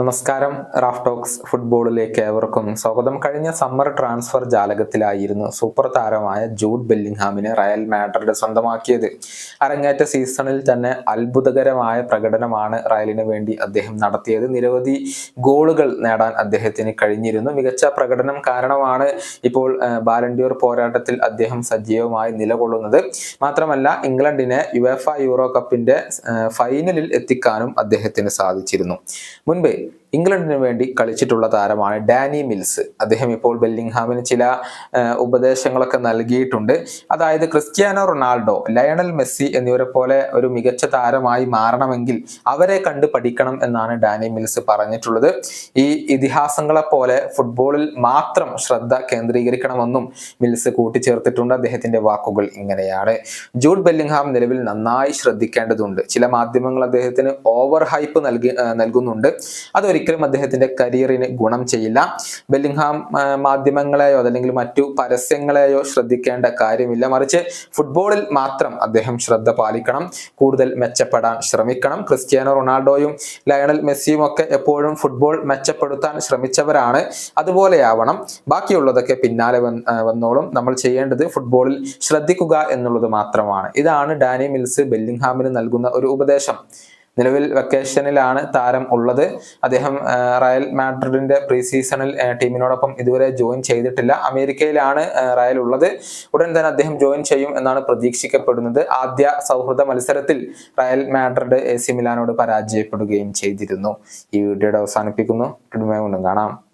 നമസ്കാരം. Raf talks ഫുട്ബോളിലേക്ക് ഏവർക്കും സ്വാഗതം. കഴിഞ്ഞ സമ്മർ ട്രാൻസ്ഫർ ജാലകത്തിലായിരുന്നു സൂപ്പർ താരമായ ജൂഡ് ബെല്ലിംഗ്ഹാമിനെ റയൽ മാഡ്രിഡ് സ്വന്തമാക്കിയത്. അരങ്ങേറ്റ സീസണിൽ തന്നെ അത്ഭുതകരമായ പ്രകടനമാണ് റയലിന് വേണ്ടി അദ്ദേഹം നടത്തിയത്. നിരവധി ഗോളുകൾ നേടാൻ അദ്ദേഹത്തിന് കഴിഞ്ഞിരുന്നു. മികച്ച പ്രകടനം കാരണമാണ് ഇപ്പോൾ ബാലൻഡിയോർ പോരാട്ടത്തിൽ അദ്ദേഹം സജീവമായി നിലകൊള്ളുന്നത്. മാത്രമല്ല ഇംഗ്ലണ്ടിനെ യുവേഫ യൂറോ കപ്പിന്റെ ഫൈനലിൽ എത്തിക്കാനും അദ്ദേഹത്തിന് സാധിച്ചിരുന്നു. മുൻപ് ഇംഗ്ലണ്ടിന് വേണ്ടി കളിച്ചിട്ടുള്ള താരമാണ് ഡാനി മിൽസ്. അദ്ദേഹം ഇപ്പോൾ ബെല്ലിംഗ്ഹാമിന് ചില ഉപദേശങ്ങളൊക്കെ നൽകിയിട്ടുണ്ട്. അതായത് ക്രിസ്ത്യാനോ റൊണാൾഡോ ലയണൽ മെസ്സി എന്നിവരെ പോലെ ഒരു മികച്ച താരമായി മാറണമെങ്കിൽ അവരെ കണ്ട് പഠിക്കണം എന്നാണ് ഡാനി മിൽസ് പറഞ്ഞിട്ടുള്ളത്. ഈ ഇതിഹാസങ്ങളെ പോലെ ഫുട്ബോളിൽ മാത്രം ശ്രദ്ധ കേന്ദ്രീകരിക്കണമെന്നും മിൽസ് കൂട്ടിച്ചേർത്തിട്ടുണ്ട്. അദ്ദേഹത്തിന്റെ വാക്കുകൾ ഇങ്ങനെയാണ്. ജൂഡ് ബെല്ലിംഗ്ഹാം നിലവിൽ നന്നായി ശ്രദ്ധിക്കേണ്ടതുണ്ട്. ചില മാധ്യമങ്ങൾ അദ്ദേഹത്തിന് ഓവർ ഹൈപ്പ് നൽകി നൽകുന്നുണ്ട്. അതൊരിക്കലും അദ്ദേഹത്തിന്റെ കരിയറിന് ഗുണം ചെയ്യില്ല. ബെല്ലിംഗ്ഹാം മാധ്യമങ്ങളെയോ അതല്ലെങ്കിൽ മറ്റു പരസ്യങ്ങളെയോ ശ്രദ്ധിക്കേണ്ട കാര്യമില്ല. മറിച്ച് ഫുട്ബോളിൽ മാത്രം അദ്ദേഹം ശ്രദ്ധ പാലിക്കണം. കൂടുതൽ മെച്ചപ്പെടാൻ ശ്രമിക്കണം. ക്രിസ്ത്യാനോ റൊണാൾഡോയും ലയണൽ മെസ്സിയും ഒക്കെ എപ്പോഴും ഫുട്ബോൾ മെച്ചപ്പെടുത്താൻ ശ്രമിച്ചവരാണ്. അതുപോലെയാവണം. ബാക്കിയുള്ളതൊക്കെ പിന്നാലെ വന്നോളും. നമ്മൾ ചെയ്യേണ്ടത് ഫുട്ബോളിൽ ശ്രദ്ധിക്കുക എന്നുള്ളത് മാത്രമാണ്. ഇതാണ് ഡാനി മിൽസ് ബെല്ലിംഗ്ഹാമിന് നൽകുന്ന ഒരു ഉപദേശം. നിലവിൽ വെക്കേഷനിലാണ് താരം ഉള്ളത്. അദ്ദേഹം റയൽ മാഡ്രിഡിന്റെ പ്രീ സീസണിൽ ടീമിനോടൊപ്പം ഇതുവരെ ജോയിൻ ചെയ്തിട്ടില്ല. അമേരിക്കയിലാണ് റയൽ ഉള്ളത്. ഉടൻ തന്നെ അദ്ദേഹം ജോയിൻ ചെയ്യും എന്നാണ് പ്രതീക്ഷിക്കപ്പെടുന്നത്. ആദ്യ സൗഹൃദ മത്സരത്തിൽ റയൽ മാഡ്രിഡ് എ സി മിലാനോട് പരാജയപ്പെടുകയും ചെയ്തിരുന്നു. ഈ വീഡിയോയുടെ അവസാനിപ്പിക്കുന്നു. കാണാം.